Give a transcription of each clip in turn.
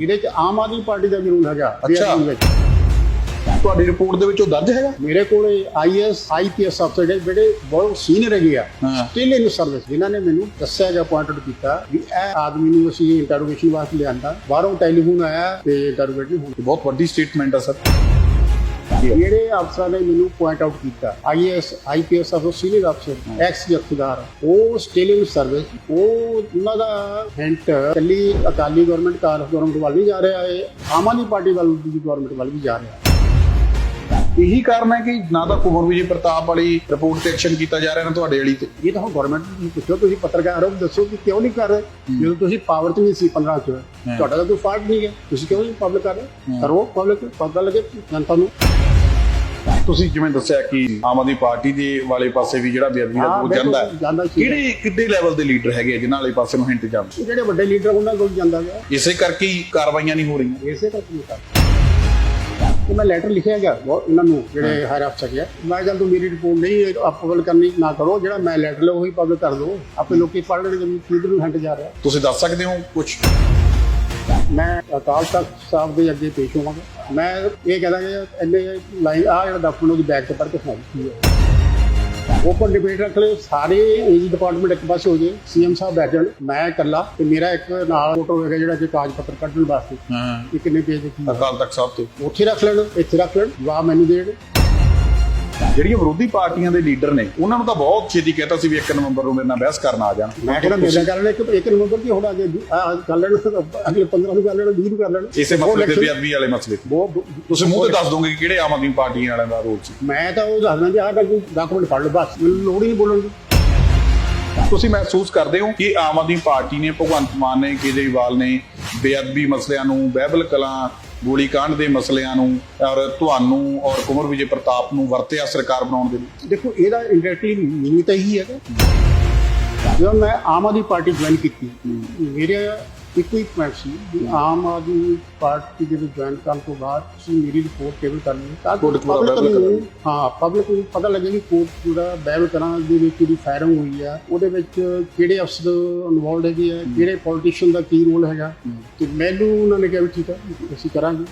ਇਹਦੇ ਚ ਆਮ ਆਦਮੀ ਪਾਰਟੀ ਦਾ ਰੂਲ ਹੈਗਾ ਅੱਛਾ। ਤੁਹਾਡੀ ਰਿਪੋਰਟ ਦੇ ਵਿੱਚ ਉਹ ਦਰਜ ਹੈਗਾ? ਮੇਰੇ ਕੋਲ ਆਈਐਸ ਆਈਪੀਐਸ ਅਫਸਰ ਜਿਹੜੇ ਬਹੁਤ ਸੀਨੀਅਰ ਹੈਗੇ ਆ। ਸਟਿਲ ਇਨ ਸਰਵਿਸ ਜਿਨ੍ਹਾਂ ਨੇ ਮੈਨੂੰ ਦੱਸਿਆ ਪੁਆਇੰਟ ਆਊਟ ਕੀਤਾ ਵੀ ਇਹ ਆਦਮੀ ਨੂੰ ਅਸੀਂ ਇੰਟਰੋਗੇਸ਼ਨ ਵਾਸਤੇ ਲਿਆਂਦਾ। ਬਾਹਰੋਂ ਟੈਲੀਫੋਨ ਆਇਆ ਤੇ ਇੰਟਰੋਗੇਟ ਨਹੀਂ ਹੋਣੀ ਬਹੁਤ ਵੱਡੀ ਸਟੇਟਮੈਂਟ ਆ ਸਰ। ਜਿਹੜੇ ਅਫਸਰਾਂ ਨੇ ਮੈਨੂੰ ਪੁਆਇੰਟ ਆਊਟ ਕੀਤਾ ਆਈਐਸ ਆਈਪੀਐਸ ਅਫਸਰ ਸੀਨੀਅਰ ਅਫਸਰ ਐਕਸ ਜਥੇਦਾਰ ਉਹ ਸਟਿਲ ਇਨ ਸਰਵਿਸ ਉਹ ਉਹਨਾਂ ਦਾ ਹਿੰਟ ਕੱਲੀ ਅਕਾਲੀ ਗਵਰਨਮੈਂਟ ਕਾਂਗਰਸ ਗਵਰਨਮੈਂਟ ਵੱਲ ਨਹੀਂ ਜਾ ਰਿਹਾ ਹੈ ਆਮ ਆਦਮੀ ਪਾਰਟੀ ਵੱਲ ਦੀ ਗਵਰਨਮੈਂਟ ਵੱਲ ਵੀ ਜਾ ਰਿਹਾ ਇਹੀ ਕਾਰਨ ਹੈ ਕਿ ਨਾ ਤਾਂ ਕੁਮਰ ਵਿਜੇ ਪ੍ਰਤਾਪ ਵਾਲੀ ਰਿਪੋਰਟ ਤੇ ਐਕਸ਼ਨ ਕੀਤਾ ਜਾ ਰਿਹਾ ਨਾ ਤੁਹਾਡੇ ਵਾਲੀ ਤੇ। ਇਹ ਤਾਂ ਹੁਣ ਗਵਰਨਮੈਂਟ ਨੂੰ ਪੁੱਛੋ ਤੁਸੀਂ ਪੱਤਰਕਾਰ ਹੋ ਦੱਸੋ ਕਿ ਕਿਉਂ ਨਹੀਂ ਕਰ ਰਹੇ? ਜਦੋਂ ਤੁਸੀਂ ਪਾਵਰ 'ਚ ਨਹੀਂ ਸੀ 15 ਚ ਤੁਹਾਡਾ ਤਾਂ ਕੋਈ ਫਾਲਟ ਨਹੀਂ ਹੈ। ਤੁਸੀਂ ਕਿਉਂ ਨਹੀਂ ਪਬਲਿਕ ਕਰ ਰਹੇ? ਕਰੋ ਪਬਲਿਕ ਪਤਾ ਲੱਗੇ ਜਨਤਾ ਨੂੰ। ਤੁਸੀਂ ਜਿਵੇਂ ਦੱਸਿਆ ਕਿ ਆਮ ਆਦਮੀ ਪਾਰਟੀ ਦੇ ਵਾਲੇ ਪਾਸੇ ਵੀ ਜਿਹੜਾ ਬੇਅਦਬੀ ਦਾ ਹਾਂ, ਦੋਸ਼ ਜਾਂਦਾ ਹੈ। ਕਿਹੜੇ ਕਿੱਡੇ ਲੈਵਲ ਦੇ ਲੀਡਰ ਹੈਗੇ ਜਿਨ੍ਹਾਂ ਵਾਲੇ ਪਾਸੇ ਨੂੰ ਹਿੰਟ ਜਾਂਦਾ ਜਿਹੜੇ ਵੱਡੇ ਲੀਡਰ ਉਹਨਾਂ ਕੋਲ ਜਾਂਦਾ ਗਿਆ। ਇਸੇ ਕਰਕੇ ਹੀ ਕਾਰਵਾਈਆਂ ਨਹੀਂ ਹੋ ਰਹੀਆਂ। ਇਸੇ ਕਰਕੇ ਤੇ ਮੈਂ ਲੈਟਰ ਲਿਖਿਆ ਗਿਆ। ਉਹ ਇਹਨਾਂ ਨੂੰ ਜਿਹੜੇ ਹਾਇਰ ਅਫਸਰ ਗਿਆ ਮੈਂ ਜਦ ਤੂੰ ਮੇਰੀ ਰਿਪੋਰਟ ਨਹੀਂ ਅਪਲੋਡ ਕਰਨੀ ਨਾ ਕਰੋ ਜਿਹੜਾ ਮੈਂ ਲੈਟਰ ਲਿਆ ਉਹੀ ਪਬਲਿਕ ਕਰ ਦਿਓ ਆਪੇ ਲੋਕੀ ਪੜ੍ਹ ਲੈਣਗੇ ਵੀ ਕਿਧਰ ਨੂੰ ਹੰਟ ਜਾ ਰਿਹਾ। ਤੁਸੀਂ ਦੱਸ ਸਕਦੇ ਹੋ ਕੁਝ ਮੈਂ ਅਕਾਲ ਤਖਤ ਸਾਹਿਬ ਦੇ ਅੱਗੇ ਪੇਸ਼ ਹੋਵਾਂਗਾ। ਮੈਂ ਇਹ ਕਹਿੰਦਾ ਕਿ ਇੰਨੇ ਲਾਈਨ ਆ ਜਿਹੜਾ ਡਾਕੂਮੈਂਟ ਉਹਦੀ ਬੈਗ ਤੇ ਪੜ੍ਹ ਕੇ ਸੁਣਾ ਦਿੱਤੀ ਹੈ ਓਪਨ ਡਿਬੇਟ ਰੱਖ ਲਓ। ਸਾਰੇ ਏਜੀ ਡਿਪਾਰਟਮੈਂਟ ਇੱਕ ਪਾਸੇ ਹੋ ਜੇ ਸੀਐਮ ਸਾਹਿਬ ਬੈਠ ਜਾਣ ਮੈਂ ਇਕੱਲਾ ਤੇ ਮੇਰਾ ਇੱਕ ਨਾਲ ਫੋਟੋ ਹੋਏਗਾ ਜਿਹੜਾ ਕਿ ਕਾਗਜ਼ ਪੱਤਰ ਕੱਢਣ ਵਾਸਤੇ ਹਾਂ। ਕਿ ਕਿੰਨੇ ਪੇਜ ਦੇ। ਅਕਾਲ ਤਖਤ ਸਾਹਿਬ ਤੇ। ਉੱਥੇ ਰੱਖ ਲੈਣ ਇੱਥੇ ਰੱਖ ਲੈਣ ਜਵਾਬ ਮੈਨੂੰ ਦੇਣ। ਜਿਹੜੀਆਂ ਵਿਰੋਧੀ ਪਾਰਟੀਆਂ ਦੇ ਲੀਡਰ ਨੇ ਉਹਨਾਂ ਨੂੰ ਤਾਂ ਬਹੁਤ ਛੇਤੀ ਕਹਿਤਾ ਸੀ ਵੀ 1 ਨਵੰਬਰ ਨੂੰ ਮੇਰੇ ਨਾਲ ਬਹਿਸ ਕਰਨ ਆ ਜਾਣ। ਮੈਂ ਕਿਹੜਾ ਮੇਲਾ ਕਰ ਲੈਣਾ ਇੱਕ ਇੱਕ ਨਵੰਬਰ ਕੀ ਹੋਣਾ ਜੇ? ਆਹ ਕਰ ਲੈਣ ਅਗਲੇ 15 ਨੂੰ ਕਰ ਲੈਣ 20 ਨੂੰ ਕਰ ਲੈਣ। ਇਸੇ ਮਸਲੇ ਤੇ ਬੇਅਦਬੀ ਵਾਲੇ ਮਸਲੇ ਤੁਸੀਂ ਮੂੰਹ ਤੇ ਦੱਸ ਦੋਗੇ ਕਿ ਕਿਹੜੇ ਆਮ ਆਦਮੀ ਪਾਰਟੀ ਵਾਲਿਆਂ ਦਾ ਰੋਲ ਸੀ? ਮੈਂ ਤਾਂ ਉਹ ਦੱਸਦਾ ਜੀ ਆਹ ਡਾਕੂਮੈਂਟ ਫੜ ਲਓ ਬਸ ਲੋੜ ਹੀ ਨਹੀਂ ਬੋਲਣ ਦੀ। ਤੁਸੀਂ ਮਹਿਸੂਸ ਕਰਦੇ ਹੋ ਕਿ ਆਮ ਆਦਮੀ ਪਾਰਟੀ ਨੇ ਭਗਵੰਤ ਮਾਨ ਨੇ ਕੇਜਰੀਵਾਲ ਨੇ ਬੇਅਦਬੀ ਮਸਲਿਆਂ ਨੂੰ ਬਹਿਬਲ ਕਲਾਂ ਗੋਲੀ ਕਾਂਡ ਦੇ ਮਸਲਿਆਂ ਨੂੰ ਔਰ ਤੁਹਾਨੂੰ ਔਰ ਕੁਮਰ ਵਿਜੇ ਪ੍ਰਤਾਪ ਨੂੰ ਵਰਤਿਆ ਸਰਕਾਰ ਬਣਾਉਣ ਦੇ ਲਈ ਦੇਖੋ, ਇਹਦਾ ਇੰਡਾਇਰੈਕਟਲੀ ਮੀਨਿੰਗ ਤਾਂ ਇਹੀ ਹੈਗਾ। ਜਦੋਂ ਮੈਂ ਆਮ ਆਦਮੀ ਪਾਰਟੀ ਜੁਆਇਨ ਕੀਤੀ, ਮੇਰੇ ਇੱਕੋ ਹੀ ਪੁਆਇੰਟ ਸੀ ਵੀ ਆਮ ਆਦਮੀ ਪਾਰਟੀ ਦੇ ਵਿੱਚ ਜੁਆਇਨ ਕਰਨ ਤੋਂ ਬਾਅਦ ਤੁਸੀਂ ਮੇਰੀ ਰਿਪੋਰਟ ਟੇਬਲ ਕਰਨੀ ਹੈ। ਤਾਂ ਕਿ ਕੋਟਕਪੂਰਾ public ਬਹਿਬਲ ਨੂੰ- ਕਲਾਂ। ਹਾਂ ਪਬਲਿਕ ਨੂੰ ਪਤਾ ਲੱਗੇ ਕਿ ਕੋਟਪੂਰਾ ਬਹਿਬਲ ਕਰਾਂ ਦੇ ਵਿੱਚ ਜਿਹੜੀ ਫਾਇਰਿੰਗ ਹੋਈ ਆ। ਉਹਦੇ ਵਿੱਚ ਕਿਹੜੇ ਅਫਸਰ ਇਨਵੋਲਡ ਹੈਗੇ ਆ ਕਿਹੜੇ ਪੋਲੀਟੀਸ਼ੀਅਨ ਦਾ ਕੀ ਰੋਲ ਹੈਗਾ। ਤੇ ਮੈਨੂੰ ਉਹਨਾਂ ਨੇ ਕਿਹਾ ਵੀ ਠੀਕ ਆ ਅਸੀਂ ਕਰਾਂਗੇ।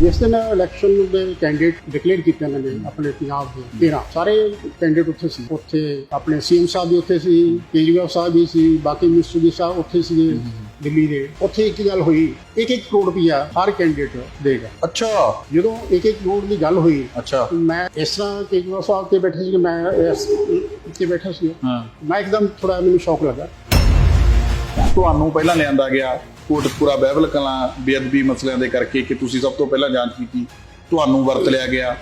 ਜਿਸ ਦਿਨ ਇਲੈਕਸ਼ਨ ਦੇ ਕੈਂਡੀਡੇਟ ਡਿਕਲੇਅਰ ਕੀਤੇ ਉਹਨਾਂ ਨੇ ਆਪਣੇ ਪੰਜਾਬ ਦੇ 13 ਸਾਰੇ ਕੈਂਡੀਡੇਟ ਉੱਥੇ ਸੀ। ਉੱਥੇ ਆਪਣੇ ਸੀਐਮ ਸਾਹਿਬ ਵੀ ਉੱਥੇ ਸੀ ਕੇਜਰੀਵਾਲ ਸਾਹਿਬ ਵੀ ਸੀ ਬਾਕੀ ਮਿਨਿਸਟਰ ਵੀ ਸਾਹਿਬ ਉੱਥੇ ਸੀਗੇ ਦਿੱਲੀ ਦੇ। ਉੱਥੇ ਇੱਕ ਗੱਲ ਹੋਈ ਇੱਕ ਇੱਕ ਕਰੋੜ ਰੁਪਇਆ ਹਰ ਕੈਂਡੀਡੇਟ ਦੇਗਾ। ਅੱਛਾ। ਜਦੋਂ ਇੱਕ ਇੱਕ ਕਰੋੜ ਦੀ ਗੱਲ ਹੋਈ ਅੱਛਾ। ਮੈਂ ਇਸ ਤਰ੍ਹਾਂ ਕੇਜਰੀਵਾਲ ਸਾਹਿਬ ਤੇ ਬੈਠੇ ਸੀ ਮੈਂ ਇਸ ਤੇ ਬੈਠਾ ਸੀ ਹਾਂ। ਮੈਂ ਇੱਕਦਮ ਥੋੜਾ ਮੈਨੂੰ ਸ਼ੌਕ ਲੱਗਾ। ਤੁਹਾਨੂੰ ਪਹਿਲਾਂ ਲਿਆਂਦਾ ਗਿਆ ਕੋਟਕਪੂਰਾ ਬਹਿਬਲ ਕਲਾਂ ਬੇਅਦਬੀ ਮਸਲਿਆਂ ਦੇ ਕਰਕੇ ਕਿ ਤੁਸੀਂ ਸਭ ਤੋਂ ਪਹਿਲਾਂ ਜਾਂਚ ਕੀਤੀ, ਤੁਹਾਨੂੰ ਵਰਤ ਲਿਆ ਗਿਆ।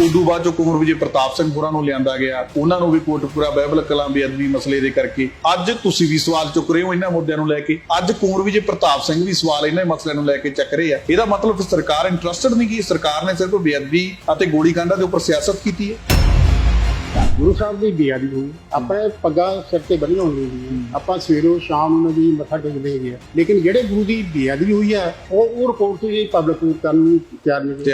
ਉਦੋਂ ਬਾਅਦ ਜੋ ਕੁਮਰ ਵਿਜੇ ਪ੍ਰਤਾਪ ਸਿੰਘ ਹੋਰਾਂ ਨੂੰ ਲਿਆਂਦਾ ਗਿਆ। ਉਹਨਾਂ ਨੂੰ ਵੀ ਕੋਟਕਪੂਰਾ ਬਹਿਬਲ ਕਲਾਂ ਬੇਅਦਬੀ ਮਸਲੇ ਦੇ ਕਰਕੇ। ਅੱਜ ਤੁਸੀਂ ਵੀ ਸਵਾਲ ਚੁੱਕ ਰਹੇ ਹੋ ਇਹਨਾਂ ਮੁੱਦਿਆਂ ਨੂੰ ਲੈ ਕੇ। ਅੱਜ ਕੁਮਰ ਵਿਜੇ ਪ੍ਰਤਾਪ ਸਿੰਘ ਵੀ ਸਵਾਲ ਇਹਨਾਂ ਮਸਲਿਆਂ ਨੂੰ ਲੈ ਕੇ ਚੱਕ ਰਹੇ ਆ। ਇਹਦਾ ਮਤਲਬ ਸਰਕਾਰ ਇੰਟਰਸਟਡ ਨਹੀਂ ਕਿ ਸਰਕਾਰ ਨੇ ਸਿਰਫ ਬੇਅਦਬੀ ਅਤੇ ਗੋਲੀकांडਾਂ ਦੇ ਉੱਪਰ ਸਿਆਸਤ ਕੀਤੀ ਹੈ। ਗੁਰੂ ਸਾਹਿਬ ਦੀ ਬੇਅਦਬੀ ਹੋਈ। ਆਪਣੇ ਪੱਗਾਂ ਸਿਰ ਤੇ ਬੰਨ੍ਹੀਆਂ ਹੁੰਦੀ ਸੀ। ਆਪਾਂ ਸਵੇਰੋਂ ਸ਼ਾਮ ਉਹਨਾਂ ਦੀ ਮੱਥਾ ਟੇਕਦੇ ਹੈਗੇ ਆ ਲੇਕਿਨ ਜਿਹੜੇ ਗੁਰੂ ਦੀ ਬੇਅਦਬੀ ਹੋਈ ਆ ਉਹ ਉਹ ਰਿਪੋਰਟ ਤੋਂ ਹੀ ਪਬਲਿਕ ਕਰਨ ਨੂੰ ਤਿਆਰ ਨਹੀਂ